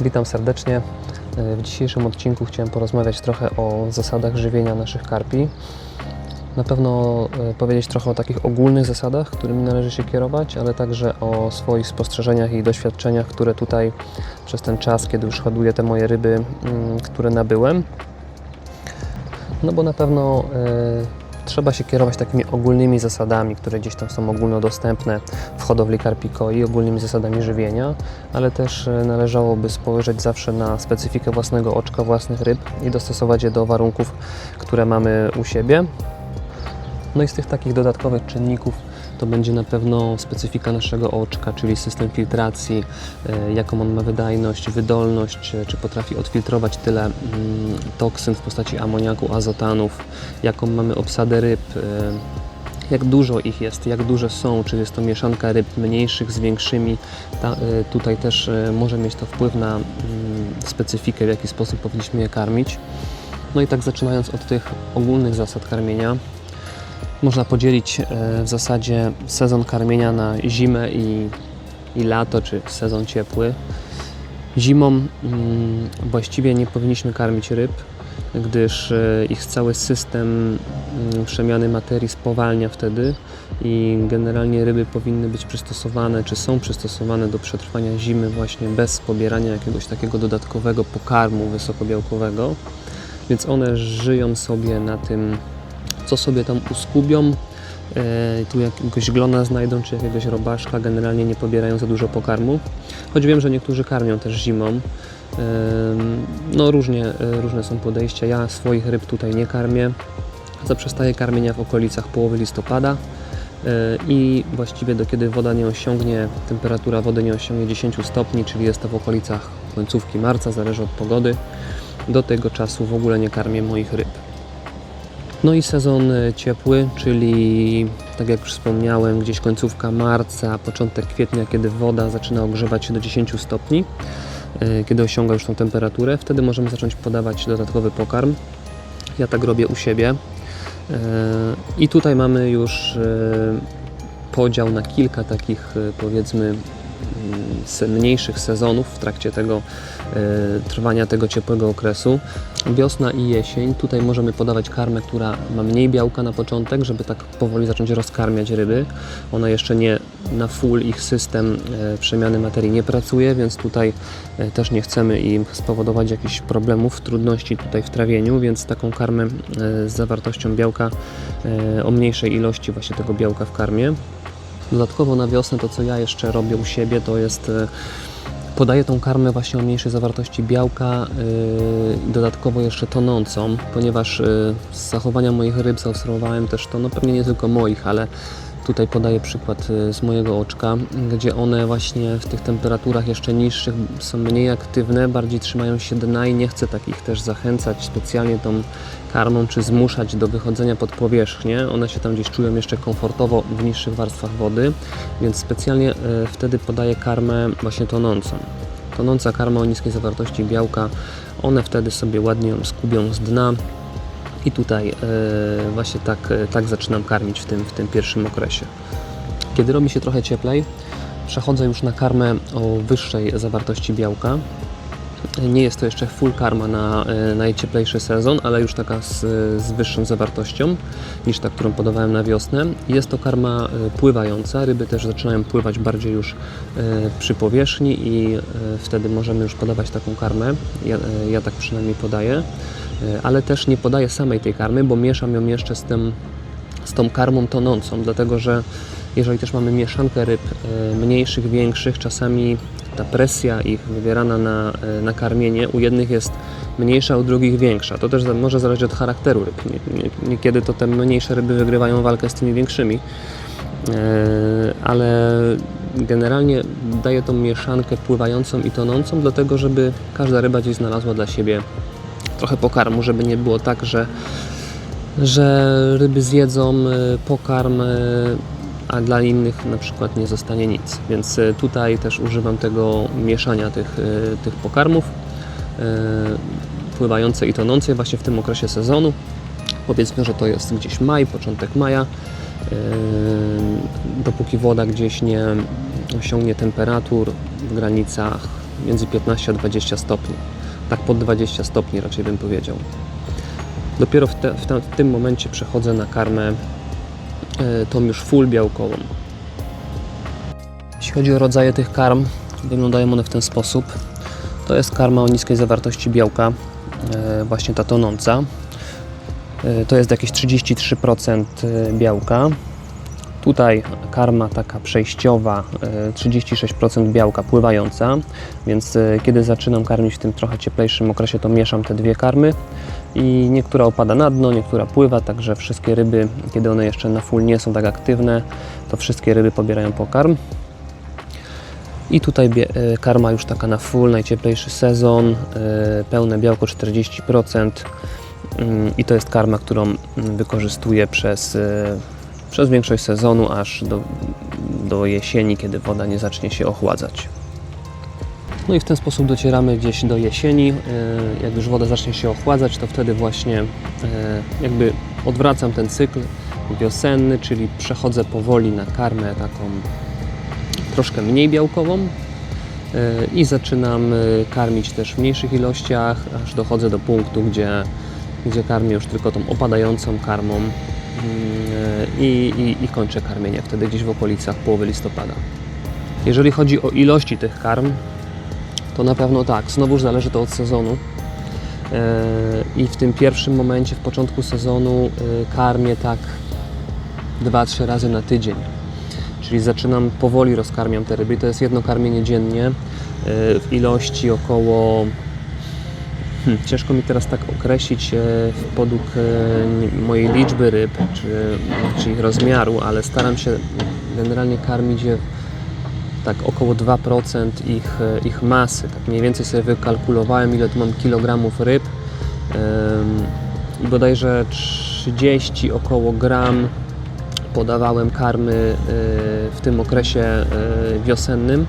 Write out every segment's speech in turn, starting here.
Witam serdecznie. W dzisiejszym odcinku chciałem porozmawiać trochę o zasadach żywienia naszych karpi. Na pewno e, powiedzieć trochę o takich ogólnych zasadach, którymi należy się kierować, ale także o swoich spostrzeżeniach i doświadczeniach, które tutaj przez ten czas, kiedy już hoduję te moje ryby, mm, które nabyłem. No bo na pewno e, trzeba się kierować takimi ogólnymi zasadami, które gdzieś tam są ogólnodostępne w hodowli karpi koi, ogólnymi zasadami żywienia, ale też e, należałoby spojrzeć zawsze na specyfikę własnego oczka, własnych ryb i dostosować je do warunków, które mamy u siebie. No i z tych takich dodatkowych czynników to będzie na pewno specyfika naszego oczka, czyli system filtracji, e, jaką on ma wydajność, wydolność, e, czy potrafi odfiltrować tyle mm, toksyn w postaci amoniaku, azotanów, jaką mamy obsadę ryb, e, jak dużo ich jest, jak duże są, czy jest to mieszanka ryb mniejszych z większymi. Ta, tutaj też może mieć to wpływ na mm, specyfikę, w jaki sposób powinniśmy je karmić. No i tak zaczynając od tych ogólnych zasad karmienia, można podzielić e, w zasadzie sezon karmienia na zimę i, i lato, czy sezon ciepły. Zimą mm, właściwie nie powinniśmy karmić ryb, gdyż e, ich cały system mm, przemiany materii spowalnia wtedy i generalnie ryby powinny być przystosowane, czy są przystosowane do przetrwania zimy właśnie bez pobierania jakiegoś takiego dodatkowego pokarmu wysokobiałkowego, więc one żyją sobie na tym, co sobie tam uskubią. E, tu jakiegoś glona znajdą, czy jakiegoś robaszka, generalnie nie pobierają za dużo pokarmu. Choć wiem, że niektórzy karmią też zimą. Em, No różnie, e, różne są podejścia. Ja swoich ryb tutaj nie karmię. Zaprzestaję karmienia w okolicach połowy listopada e, i właściwie do kiedy woda nie osiągnie, temperatura wody nie osiągnie 10 stopni, czyli jest to w okolicach końcówki marca, zależy od pogody. Do tego czasu w ogóle nie karmię moich ryb. No i sezon e, ciepły, czyli tak jak już wspomniałem, gdzieś końcówka marca, początek kwietnia, kiedy woda zaczyna ogrzewać się do 10 stopni, e, kiedy osiąga już tą temperaturę, wtedy możemy zacząć podawać dodatkowy pokarm. Ja tak robię u siebie. E, I tutaj mamy już podział na kilka takich powiedzmy mniejszych sezonów w trakcie tego e, trwania tego ciepłego okresu. Wiosna i jesień, tutaj możemy podawać karmę, która ma mniej białka na początek, żeby tak powoli zacząć rozkarmiać ryby. Ona jeszcze nie na full ich system e, przemiany materii nie pracuje, więc tutaj e, też nie chcemy im spowodować jakichś problemów, trudności tutaj w trawieniu, więc taką karmę z zawartością białka o mniejszej ilości właśnie tego białka w karmie. Dodatkowo na wiosnę to co ja jeszcze robię u siebie to jest e, podaję tą karmę właśnie o mniejszej zawartości białka yy, dodatkowo jeszcze tonącą, ponieważ yy, z zachowania moich ryb zaobserwowałem też to, no pewnie nie tylko moich, ale tutaj podaję przykład yy, z mojego oczka, gdzie one właśnie w tych temperaturach jeszcze niższych są mniej aktywne, bardziej trzymają się dna i nie chcę takich też zachęcać specjalnie tą karmą czy zmuszać do wychodzenia pod powierzchnię. One się tam gdzieś czują jeszcze komfortowo w niższych warstwach wody, więc specjalnie e, wtedy podaję karmę właśnie tonącą. Tonąca karma o niskiej zawartości białka, one wtedy sobie ładnie ją skubią z dna i tutaj e, właśnie tak, e, tak zaczynam karmić w tym, w tym pierwszym okresie. Kiedy robi się trochę cieplej, przechodzę już na karmę o wyższej zawartości białka. Nie jest to jeszcze full karma na e, najcieplejszy sezon, ale już taka z, z wyższą zawartością niż ta, którą podawałem na wiosnę. Jest to karma pływająca. Ryby też zaczynają pływać bardziej już przy powierzchni i wtedy możemy już podawać taką karmę. Ja, ja tak przynajmniej podaję. E, Ale też nie podaję samej tej karmy, bo mieszam ją jeszcze z tym z tą karmą tonącą, dlatego że jeżeli też mamy mieszankę ryb e, mniejszych, większych, czasami ta presja ich wywierana na, e, na karmienie u jednych jest mniejsza, u drugich większa. To też może zależeć od charakteru ryb. Nie- nie- Niekiedy to te mniejsze ryby wygrywają walkę z tymi większymi, ale generalnie daję tą mieszankę pływającą i tonącą, dlatego żeby każda ryba gdzieś znalazła dla siebie trochę pokarmu, żeby nie było tak, że że ryby zjedzą y, pokarm, y, a dla innych na przykład nie zostanie nic. Więc y, tutaj też używam tego mieszania tych, tych pokarmów pływające i tonące właśnie w tym okresie sezonu. Powiedzmy, że to jest gdzieś maj, początek maja. Dopóki woda gdzieś nie osiągnie temperatur w granicach między 15 a 20 stopni. Tak pod 20 stopni raczej bym powiedział. Dopiero w, te, w, w tym momencie przechodzę na karmę e, tą już full białkową. Jeśli chodzi o rodzaje tych karm, wyglądają one w ten sposób. To jest karma o niskiej zawartości białka, e, właśnie ta tonąca. E, To jest jakieś 33% białka. Tutaj karma taka przejściowa, e, 36% białka pływająca, więc e, kiedy zaczynam karmić w tym trochę cieplejszym okresie, to mieszam te dwie karmy i niektóra opada na dno, niektóra pływa, także wszystkie ryby, kiedy one jeszcze na full nie są tak aktywne, to wszystkie ryby pobierają pokarm. I tutaj e, karma już taka na full, najcieplejszy sezon, e, pełne białko 40%. Mm, I to jest karma, którą wykorzystuję przez, e, przez większość sezonu, aż do, do jesieni, kiedy woda nie zacznie się ochładzać. No i w ten sposób docieramy gdzieś do jesieni. E, Jak już woda zacznie się ochładzać, to wtedy właśnie e, jakby odwracam ten cykl wiosenny, czyli przechodzę powoli na karmę taką troszkę mniej białkową e, i zaczynam karmić też w mniejszych ilościach, aż dochodzę do punktu, gdzie, gdzie karmię już tylko tą opadającą karmą i, i, i kończę karmienie wtedy gdzieś w okolicach połowy listopada. Jeżeli chodzi o ilości tych karm, to na pewno tak, znowuż zależy to od sezonu. E, I w tym pierwszym momencie, w początku sezonu, e, karmię tak 2-3 razy na tydzień. Czyli zaczynam powoli rozkarmiam te ryby. To jest jedno karmienie dziennie e, w ilości około. Hmm, ciężko mi teraz tak określić e, podług e, mojej liczby ryb czy, czy ich rozmiaru, ale staram się generalnie karmić je tak około 2% ich, e, ich masy. Tak mniej więcej sobie wykalkulowałem, ile tu mam kilogramów ryb. I bodajże 30 około gram podawałem karmy y, w tym okresie y, wiosennym.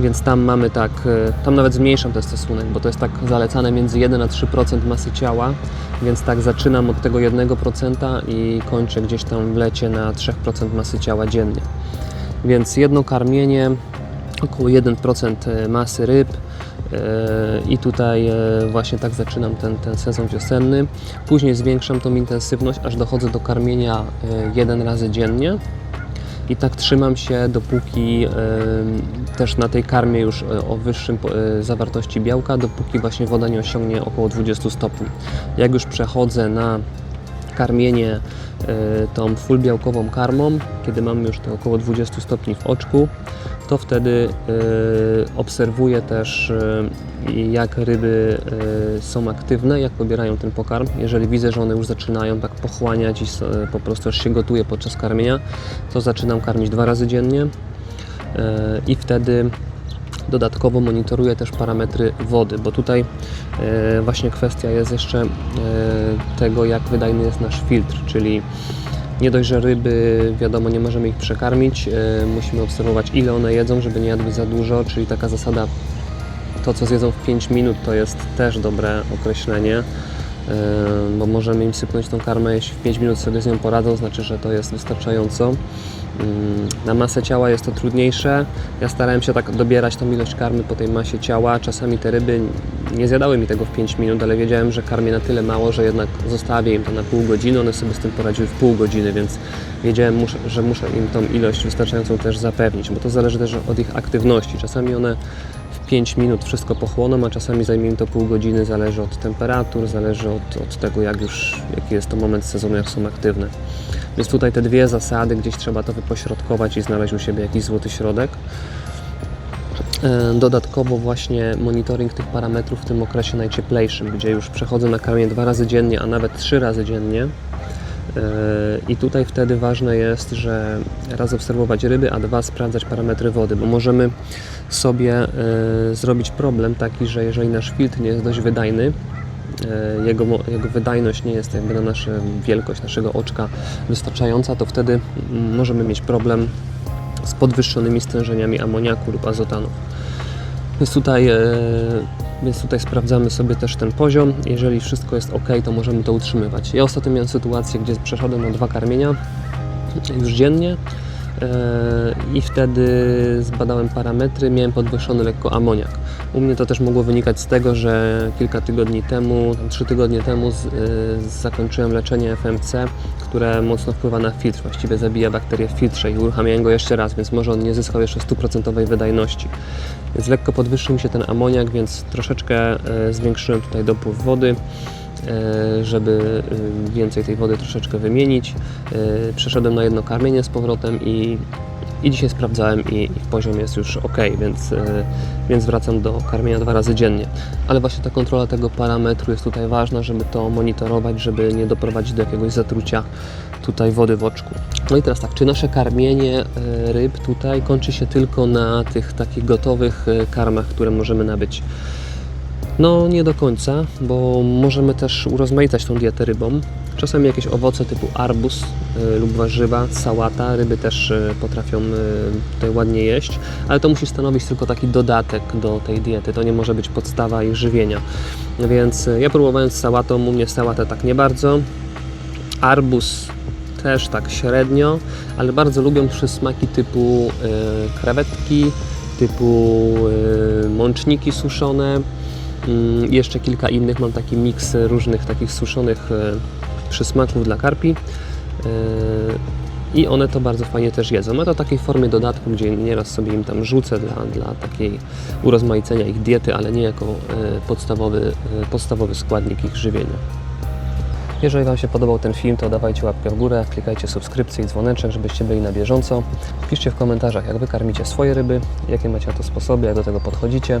Więc tam mamy tak, y, tam nawet zmniejszam ten stosunek, bo to jest tak zalecane między 1 a 3% masy ciała, więc tak zaczynam od tego 1% i kończę gdzieś tam w lecie na 3% masy ciała dziennie. Więc jedno karmienie, około 1% masy ryb, E, i tutaj e, właśnie tak zaczynam ten, ten sezon wiosenny. Później zwiększam tą intensywność, aż dochodzę do karmienia e, jeden razy dziennie. I tak trzymam się, dopóki też na tej karmie już e, o wyższym e, zawartości białka, dopóki właśnie woda nie osiągnie około 20 stopni. Jak już przechodzę na karmienie e, tą full białkową karmą, kiedy mamy już te około 20 stopni w oczku, to wtedy e, obserwuję też e, jak ryby są aktywne, jak pobierają ten pokarm. Jeżeli widzę, że one już zaczynają tak pochłaniać i po prostu aż się gotuje podczas karmienia, to zaczynam karmić dwa razy dziennie i wtedy dodatkowo monitoruję też parametry wody, bo tutaj e, właśnie kwestia jest jeszcze e, tego, jak wydajny jest nasz filtr, czyli nie dość, że ryby, wiadomo, nie możemy ich przekarmić, e, musimy obserwować ile one jedzą, żeby nie jadły za dużo, czyli taka zasada to, co zjedzą w 5 minut, to jest też dobre określenie, bo możemy im sypnąć tą karmę, jeśli w 5 minut sobie z nią poradzą, znaczy, że to jest wystarczająco. Mm, Na masę ciała jest to trudniejsze. Ja starałem się tak dobierać tą ilość karmy po tej masie ciała. Czasami te ryby nie zjadały mi tego w 5 minut, ale wiedziałem, że karmię na tyle mało, że jednak zostawię im to na pół godziny. One sobie z tym poradziły w pół godziny, więc wiedziałem, że muszę im tą ilość wystarczającą też zapewnić, bo to zależy też od ich aktywności. Czasami one w 5 minut wszystko pochłoną, a czasami zajmie im to pół godziny, zależy od temperatur, zależy od, od tego, jak już, jaki jest to moment sezonu, jak są aktywne. Więc tutaj te dwie zasady, gdzieś trzeba to wypośrodkować i znaleźć u siebie jakiś złoty środek. E, Dodatkowo właśnie monitoring tych parametrów w tym okresie najcieplejszym, gdzie już przechodzę na karmię dwa razy dziennie, a nawet trzy razy dziennie. E, I tutaj wtedy ważne jest, że raz obserwować ryby, a dwa sprawdzać parametry wody, bo możemy sobie e, zrobić problem taki, że jeżeli nasz filtr nie jest dość wydajny, jego, mo- jego wydajność nie jest jakby na naszą wielkość naszego oczka wystarczająca, to wtedy mm, możemy mieć problem z podwyższonymi stężeniami amoniaku lub azotanów. Więc tutaj, e, więc tutaj sprawdzamy sobie też ten poziom. Jeżeli wszystko jest ok, to możemy to utrzymywać. Ja ostatnio miałem sytuację, gdzie przeszedłem na dwa karmienia już dziennie e, i wtedy zbadałem parametry, miałem podwyższony lekko amoniak. U mnie to też mogło wynikać z tego, że kilka tygodni temu, tam trzy tygodnie temu z, y, zakończyłem leczenie FMC, które mocno wpływa na filtr, właściwie zabija bakterie w filtrze i uruchamiałem go jeszcze raz, więc może on nie zyskał jeszcze stuprocentowej wydajności. Więc lekko podwyższył mi się ten amoniak, więc troszeczkę e, zwiększyłem tutaj dopływ wody, żeby e, więcej tej wody troszeczkę wymienić. E, Przeszedłem na jedno karmienie z powrotem i, i dzisiaj sprawdzałem i, i poziom jest już ok, więc, e, więc wracam do karmienia dwa razy dziennie. Ale właśnie ta kontrola tego parametru jest tutaj ważna, żeby to monitorować, żeby nie doprowadzić do jakiegoś zatrucia tutaj wody w oczku. No i teraz tak, czy nasze karmienie e, ryb tutaj kończy się tylko na tych takich gotowych e, karmach, które możemy nabyć? No nie do końca, bo możemy też urozmaicać tą dietę rybą. Czasami jakieś owoce typu arbuz y, lub warzywa, sałata, ryby też y, potrafią y, tutaj ładnie jeść, ale to musi stanowić tylko taki dodatek do tej diety, to nie może być podstawa ich żywienia. Więc y, ja próbowałem z sałatą, u mnie sałatę tak nie bardzo, arbuz też tak średnio, ale bardzo lubią przysmaki typu y, krewetki, typu y, mączniki suszone, i jeszcze kilka innych. Mam taki miks różnych takich suszonych e, przysmaków dla karpi. E, I one to bardzo fajnie też jedzą. Ma to takiej formie dodatku, gdzie nieraz sobie im tam rzucę dla, dla takiej urozmaicenia ich diety, ale nie jako e, podstawowy, podstawowy składnik ich żywienia. Jeżeli Wam się podobał ten film, to dawajcie łapkę w górę, klikajcie subskrypcję i dzwoneczek, żebyście byli na bieżąco. Piszcie w komentarzach, jak Wy karmicie swoje ryby, jakie macie na to sposoby, jak do tego podchodzicie